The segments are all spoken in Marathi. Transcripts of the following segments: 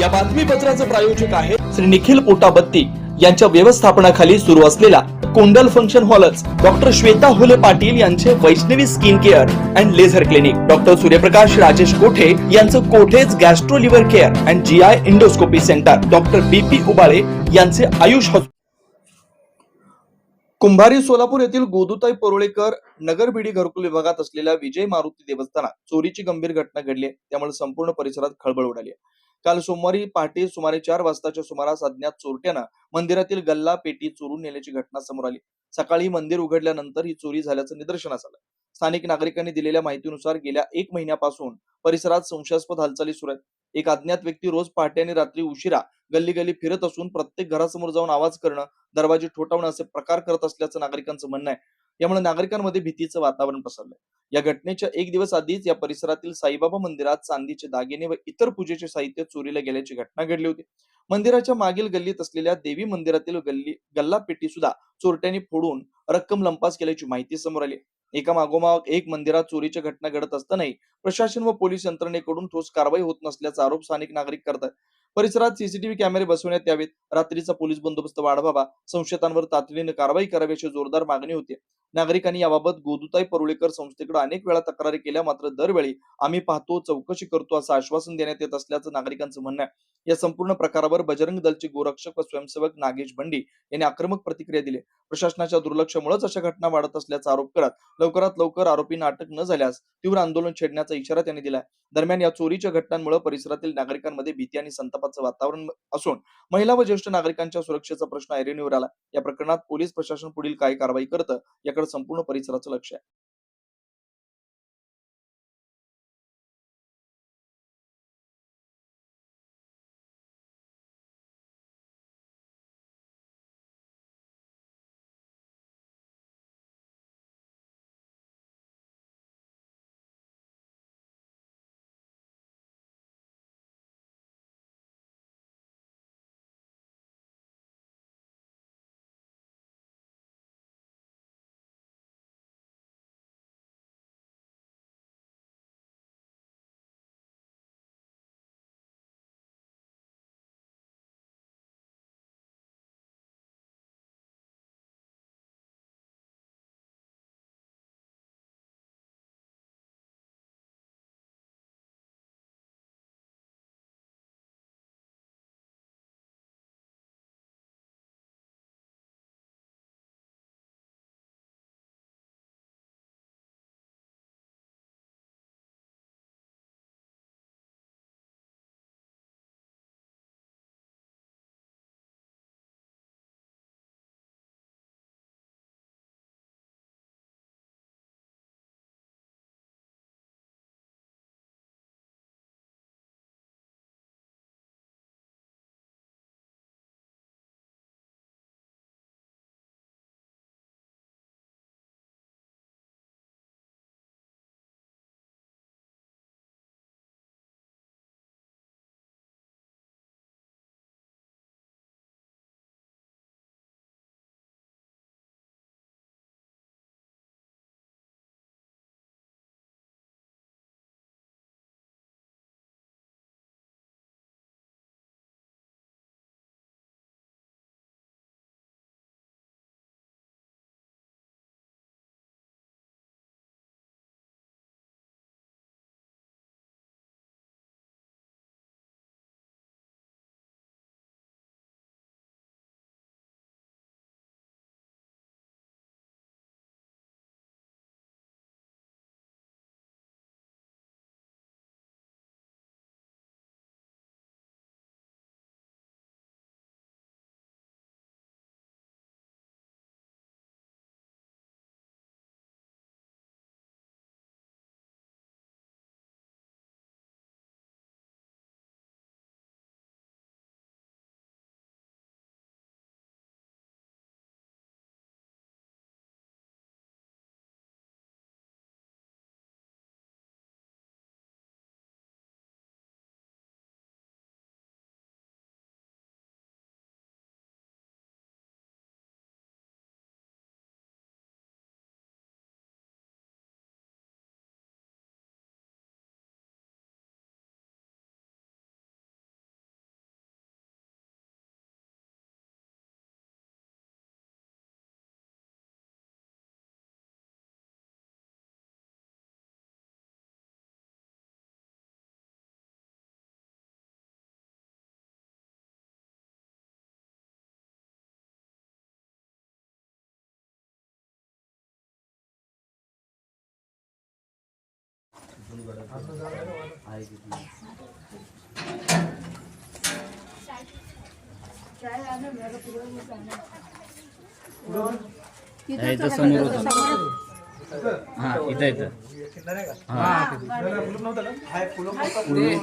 या बातमीपत्राचं प्रायोजक आहे श्री निखिल पोटाबत्ती. यांच्या व्यवस्थापनाखाली सुरू असलेला कोंडल फंक्शन हॉलच डॉक्टर श्वेता होले पाटील यांचे Vaishnavi skin care and laser clinic. Doctor Suryaprakash Rajesh Kothe यांचं Kothe's gastro liver care and G I endoscopy centre. Doctor B P Ubale यांचे आयुष हॉस्पिटल. कुंभारी सोलापूर येथील गोदुताई परुळेकर नगरबिडी घरकुल विभागात असलेल्या विजय मारुती देवस्थानात चोरीची गंभीर घटना घडली त्यामुळे संपूर्ण परिसरात खळबळ उडाली आहे. काल सोमवारी पहाटे सुमारे चार वाजताच्या सुमारास अज्ञात चोरट्यानं मंदिरातील गल्ला पेटी चोरून नेल्याची घटना समोर आली. सकाळी मंदिर उघडल्यानंतर ही चोरी झाल्याचं निदर्शनास आलं. स्थानिक नागरिकांनी दिलेल्या माहितीनुसार गेल्या एक महिन्यापासून परिसरात संशयास्पद हालचाली सुरू आहेत. एक अज्ञात व्यक्ती रोज पहाटे आणि रात्री उशिरा गल्ली गल्ली फिरत असून प्रत्येक घरासमोर जाऊन आवाज करणं दरवाजे ठोठावणं असे प्रकार करत असल्याचं नागरिकांचं म्हणणं आहे. यामुळे नागरिकांमध्ये भीतीचं वातावरण पसरलंय. या घटनेच्या एक दिवस आधीच या परिसरातील साईबाबा मंदिरात चांदीचे दागिने व इतर पूजेचे साहित्य चोरीला गेल्याची घटना घडली होती. मंदिराच्या मागील गल्लीत असलेल्या देवी मंदिरातील गल्ली गल्ला पेटी सुद्धा चोरट्यांनी फोडून रक्कम लंपास केल्याची माहिती समोर आली. एका मागोमाग एक मंदिरात चोरीच्या घटना घडत असतानाही प्रशासन व पोलीस यंत्रणेकडून ठोस कारवाई होत नसल्याचा आरोप स्थानिक नागरिक करतात. परिसरात सीसीटीव्ही कॅमेरे बसवण्यात यावेत. रात्रीचा पोलीस बंदोबस्त वाढवावा संशयितांवर तातडीने कारवाई करावी अशी जोरदार मागणी होती नागरिकांनी याबाबत गोदुताई परुळेकर संस्थेकडे अनेक वेळा तक्रारी केल्या मात्र दरवेळी आम्ही पाहतो चौकशी करतो असं आश्वासन देण्यात येत असल्याचं नागरिकांचं म्हणणं आहे. या संपूर्ण प्रकारावर बजरंग दलचे गोरक्षक व स्वयंसेवक नागेश भंडी यांनी आक्रमक प्रतिक्रिया दिली. प्रशासनाच्या दुर्लक्षामुळेच अशा घटना वाढत असल्याचा आरोप करत लवकरात लवकर आरोपींना अटक न झाल्यास तीव्र आंदोलन छेडण्याचा इशारा त्यांनी दिलाय. दरम्यान या चोरीच्या घटनांमुळे परिसरातील नागरिकांमध्ये भीती आणि संतापाचं वातावरण असून महिला व ज्येष्ठ नागरिकांच्या सुरक्षेचा प्रश्न ऐरणीवर आला. या प्रकरणात पोलीस प्रशासन पुढील काय कारवाई करतं याकडे संपूर्ण परिसराचं लक्ष आहे. इथं समोर होतं हा इथं इथं हा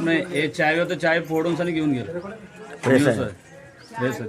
नाही हे चावी होतं चावी फोडून सनी घेऊन गेलं फ्रेश आहे फ्रेश आहे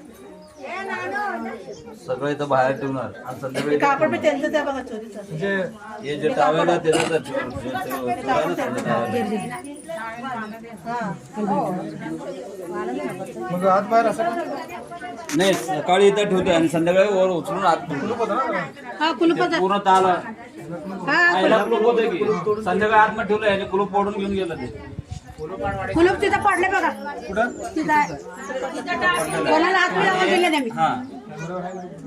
इथं. सगळं इथं बाहेर आलो आणि संध्याकाळी इथं ठेवून आलो. हे जे टावेल आहे त्याचं तर ठेवून- जे ते ठेवलं आहे ना समजा टावेल. नाही सकाळी इथं ठेवतोय आणि संध्याकाळी वर उचलून आत ठेवतो. हा पूर्ण ताल हा आईला कुलूप होतं की संध्याकाळी आतमध्ये ठेवलं याने कुलूप फोडून घेऊन गेलं ते कुलूप तिथं पडले बघा. तिथं आहे. कोणाला हात लावून दिले नाही मी हा.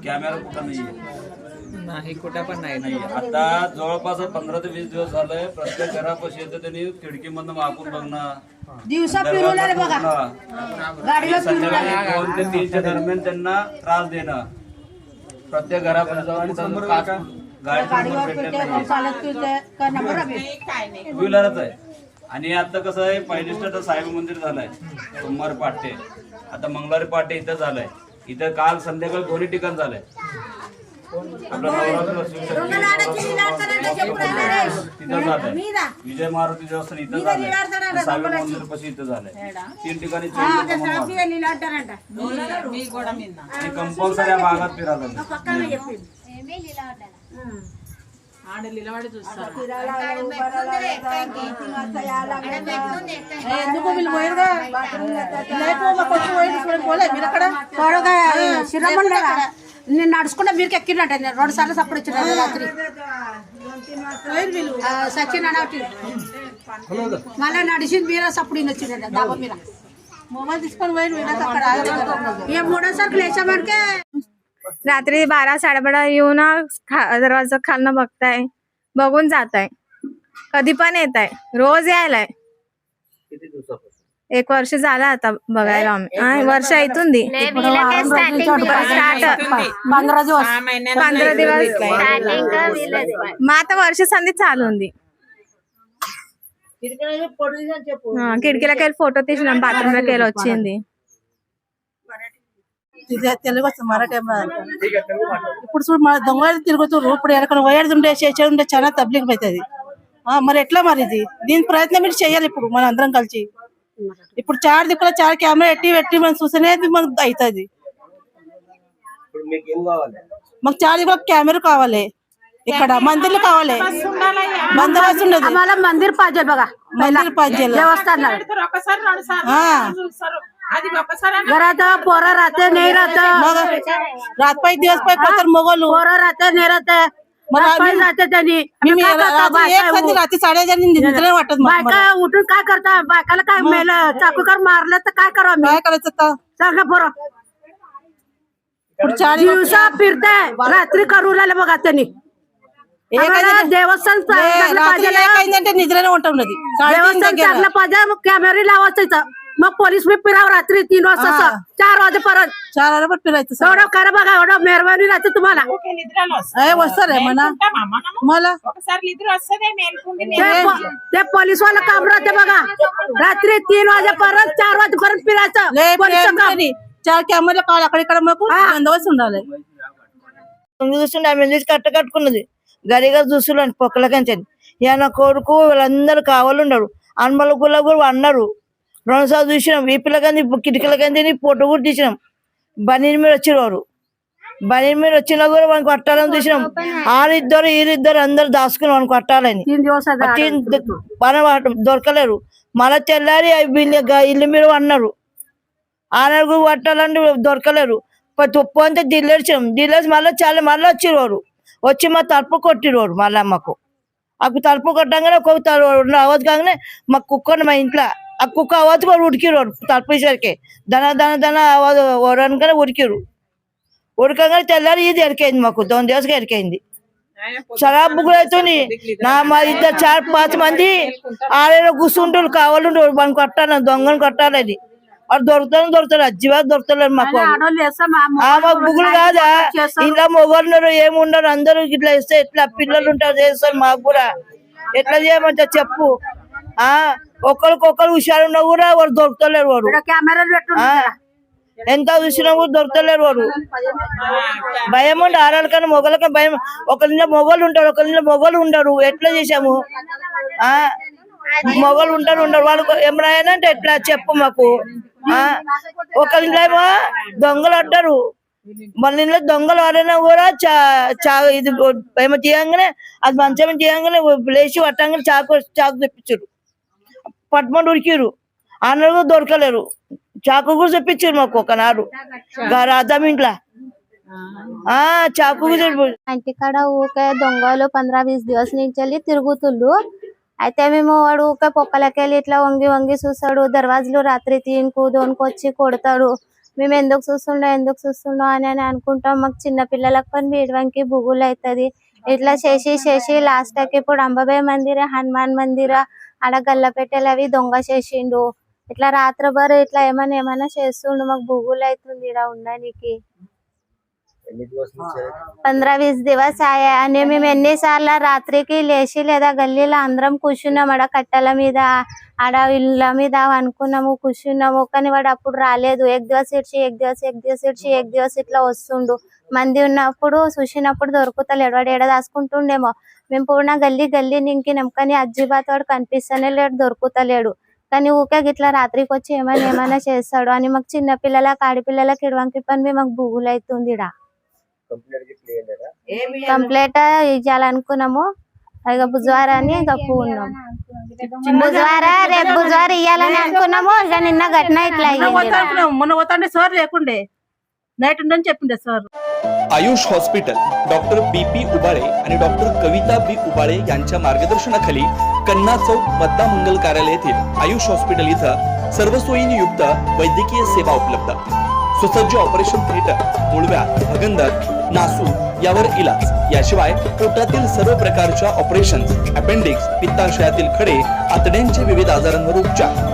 कॅमेरा कुठं नाहीये? नाही कुठं पण नाही. नाही आता जवळपास पंधरा ते वीस दिवस झालंय प्रत्येक घरापाशी येतं त्यांनी खिडकीमधनं वाकून बघणं दिवसा फिरवले बघा. बघणं. गाडीवर संध्याकाळी दोन ते तीनच्या दरम्यान त्यांना त्रास देणं. प्रत्येक घरापर्यंत जाऊन आणि त्यांना काच- गाडीचा नंबर गाडीवर भेटत फिरते नाही चालत फिरते का नंबर आहे टू व्हीलरच आहे. आणि आता कसं आहे पहिलीच तर साहेब मंदिर झालंय. सोमवार पाटे. आता मंगळवारी पाटे इथं झालंय. इथं काल संध्याकाळी दोन्ही ठिकाण झालंय. आपलं नवरात्र तिथं झालंय. विजय मारुती देवस्थान इथं झालंय. साहेब मंदिर पाशी इथं झालंय. तीन ठिकाणी कंपल्सरी या भागात फिरायला ఆడ నిలబడి చూస్తారు ఎందుకు వీళ్ళు పోయారుగా తోడుగా శ్రీరాముడు నేను నడుచుకుంటే మీరు ఎక్కినట్ట నేను రెండు సార్లు సప్పుడు వచ్చిన రాత్రి సచిన్ అనటి మళ్ళీ నడిచింది మీరే సప్పుడు ఈయన వచ్చిండ డాబా మీద మొబైల్ తీసుకొని పోయి అక్కడ ఏ మూడోసారి లేచామనికే रात्री बारा साडेबारा येऊन खा- दरवाजा खालनं बघताय बघून जाताय कधी पण येत आहे रोज यायलाय किती दिवसापासून एक वर्ष झालं आता बघायला आम्ही हा, वर्ष इथून दी स्टार्ट पंधरा दिवस पंधरा दिवस मग आता वर्ष సంధి చాలు ఉంది ఆ, కిటికీలకి వెళ్ళి ఫోటో తీసినాం బాత్రూమ్ లోకి వెళ్ళి వచ్చింది తెలుగు వస్తుంది మరాఠీ రాదు. ఇప్పుడు చూడు మన దొంగలు తిరుగుతున్నారు ఇప్పుడు ఎక్కడ వయర్ ఉంటే చేసేది ఉంటే చాలా తబ్లిక్ అవుతుంది. మరి ఎట్లా మరి ఇది? దీని ప్రయత్నం మీరు చేయాలి ఇప్పుడు మన అందరం కలిసి. ఇప్పుడు చార్ దిక్కుల చార్ కెమెరా ఎట్టి పెట్టి మనం చూసినేది మనకు అవుతుంది. మాకు చార్ దిక్కుల కెమెరా కావాలి. ఇక్కడ మందిర్లు కావాలి. బందోబస్తు ఉండదు మందిర్ పాజలు బాగా. మందిర్ పాజలు. घरात पोरं राहत नाही राहत. रात पाय दिवस पाय तर मोगल राहत नाही राहत. त्यांनी. बायका उठून काय करता? बायकाला काय मिळालं चाकूकर मारलं तर काय करा काय करायचं सांगा पोरं. दिवसा फिरताय रात्री करू लागले बघा त्यांनी. देवस्थान चांगलं पाहिजे मग कॅमेरे लावायचं मग पोलीस बी फिरावं रात्री तीन वाजता हा. असं. चार वाजेपर्यंत చాలా వరకు फिरायचं सगळं. एवढं करा बघा एवढं मेहरबानी राहते तुम्हाला నిద్రలో ఏ వస్తారే మన मला ఒకసారి నిద్ర వస్తుంది మేల్కుంటే ते पो- ते पोलीस वाला काम राहते बघा रात्री तीन वाजेपर्यंत चार वाजेपर्यंत फिरायचं లే पोलिसचं काम. చార్ కెమెరా కావాలి అక్కడిక్కడ మాకు బందోబస్తు ఉండాలి తొమ్మిది చూస్తుండే ఆమె చూసి కట్ట కట్టుకున్నది గడిగా చూస్తున్నాడు పొక్కలకంచని ఇక నా కొడుకు వీళ్ళందరూ కావాలన్నాడు అనుమల గుల్ల కూడా అన్నారు రెండుసార్లు చూసినాం. వీపుల కంది కిటికల కంది ఫోటో కూడా తీసినాం. బనీని మీద వచ్చినవారు బనీని మీద వచ్చినా కూడా మనకు కొట్టాలని చూసినాం. ఆరిద్దరు ఈరిద్దరు అందరు దాచుకున్నాం మనకు కొట్టాలని మనం దొరకలేరు. మళ్ళీ తెల్లారి ఇల్లు మీద అన్నారు ఆన కూడా కొట్టాలంటే దొరకలేరు. తుప్పు అంతా దిల్లేసాం దిల్లేసి మళ్ళీ చాలా మళ్ళీ వచ్చిరోరు వచ్చి మా తలుపు కొట్టిరోరు మళ్ళీ అమ్మకు అక్కడ తలుపు కొట్టంగానే ఒక్కొక్క తలుపు రావద్దు కాగానే మా కుక్కను మా ఇంట్లో ఆ కుక్క ಅವತ್ಕೊಂಡು ಹುಡುಕಿರು ಅವ್ರು తప్పేసరికి దన ದನ ದನ ಅವದು ಒರನ್ಕನೆ ఉడకంగానే తెల్లారి ఇది ఎరికైంది మాకు దొంగ దివసకి ఎరికైంది. చాలా అవుతుంది నా మా ఇద్దరు చార్ పాత మంది ఆడ కూర్చుంటారు కావాలంటే మనం కొట్టాలి దొంగను కొట్టాలని వాడు దొరుకుతాను దొరుకుతాడు అజ్జివా దొరుకుతలేదు మాకు మాకు బుగ్గులు కాదా ఇంట్లో మొగలున్నారు ఏముండరు అందరూ ఇట్లా ఇస్తే ఎట్లా పిల్లలు ఉంటారు చేస్తారు మాకు కూడా. ఎట్లా చేయమంటారు చెప్పు. ఆ? ఒకరికొకరు హుషారు ఉన్నా కూడా వాడు వాడు కెమెరాలు ఆ, పెట్టుకుంటారా ఎంత చూసినా కూడా దొరకలేరు వాడు భయం ఉండి ఆడాలకన్నా మొగలకన్నా భయం. ఒకరిలో మొగలు ఉంటారు ఒకరిలో మొగలు ఉండరు. ఎట్లా చేసాము ఆ? మొగలు ఉంటారు ఉండరు. వాళ్ళు ఏమైనా అంటే ఎట్లా చెప్పు మాకు. ఆ? ఒకరిలో ఏమో దొంగలు అంటారు మళ్ళీ ఇంట్లో దొంగలు ఎవరైనా కూడా చా చా ఇది ఏమో తీయంగానే అది మంచం తీయంగానే లేచి పట్టంగానే చాకు చాకు తెప్పించారు. పట్టుమని ఉరికిరు అన్నలు కూడా దొరకలేరు. చాకు కూడా చెప్పించారు మాకు ఒకనాడు రాధం ఇంట్లో. ఆ చాకు ఇంటికాడ ఊకే దొంగలు పంద్రా వీస్ దివస్ నుంచి వెళ్ళి తిరుగుతుళ్ళు. అయితే మేము వాడు ఊకే పొక్కలకెళ్ళి ఇట్లా వంగి వంగి చూస్తాడు. దర్వాజలు రాత్రి తీనుకు దోనుకొచ్చి వచ్చి కొడతాడు. మేము ఎందుకు చూస్తుండో ఎందుకు చూస్తుండో అని అని అనుకుంటాం. మాకు చిన్న పిల్లలకు పని వీడడానికి బుగులు అవుతుంది ఇట్లా చేసి చేసి లాస్ట్కి ఇప్పుడు అంబబాయి మందిర హనుమాన్ మందిర ఆడ గల్ల పెట్టెలు అవి దొంగ చేసిండు. ఇట్లా రాత్రి రాత్రభరు ఇట్లా ఏమైనా ఏమైనా చేస్తుండు. మాకు బుగులు అవుతుంది ఇలా ఉండడానికి పంద్రా వీస్ దివస్ ఆయా. అని మేము ఎన్నిసార్లు రాత్రికి లేచి లేదా గల్లీలో అందరం కూర్చున్నాం ఆడ కట్టెల మీద ఆడ ఇళ్ళ మీద అనుకున్నాము కూర్చున్నాము. కానీ వాడు అప్పుడు రాలేదు. ఎక్ దివస్ ఇడ్చి ఎక్ దివస్ ఎక్ దివస్ ఇడ్చి ఎక్ దివస్ ఇట్లా వస్తుండు. మంది ఉన్నప్పుడు చూసినప్పుడు దొరుకుతలేడు. వాడు ఎడ దాచుకుంటుండేమో? మేము పూర్ణ గల్లీ గల్లీ నింకినాం. కానీ అజ్జిబాత్ వాడు కనిపిస్తనే లేడు దొరుకుతలేడు. కానీ ఊకే గిట్లా రాత్రికి వచ్చి ఏమైనా ఏమైనా చేస్తాడు. అని మాకు చిన్న పిల్లలకి ఆడపిల్లలకి ఇడవంకి పని మాకు బుగులు అవుతుంది ఈడ కంప్లీట్ ఇవ్వాలనుకున్నాము ఇక బుధవారాన్ని ఇక ఉన్నాం బుధవార రేపు బుధవారం ఇవ్వాలని అనుకున్నాము ఇక నిన్న ఘటన ఇట్లా మొన్న అయ్యింది పోతా అనుకున్నాం. మొన్న పోతాండే సార్ లేకుండే నైట్ ఉండని చెప్పిండే sir Ayush hospital doctor B P Ubale आणि डॉक्टर कविता बी उबाळे यांच्या मार्गदर्शनाखाली कन्ना चौक मतदार मंगल कार्यालय येथील आयुष हॉस्पिटल इथं सर्व सोयींनी युक्त वैद्यकीय सेवा उपलब्ध सुसज्ज ऑपरेशन थिएटर मुळव्या भगंदर नासू यावर इलाज. याशिवाय पोटातील सर्व प्रकारच्या ऑपरेशन अपेंडिक्स पित्ताशयातील खडे आतड्यांचे विविध आजारांवर उपचार.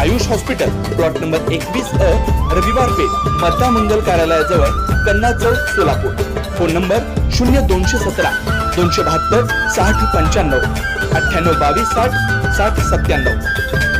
आयुष हॉस्पिटल प्लॉट नंबर एकवीस अ रविवार पेठ मता मंगल कार्यालयाजवळ कन्ना चौक सोलापूर. फोन नंबर शून्य दोनशे सतरा दोनशे बहात्तर साठ पंच्याण्णव अठ्ठ्याण्णव बावीस साठ साठ सत्त्याण्णव.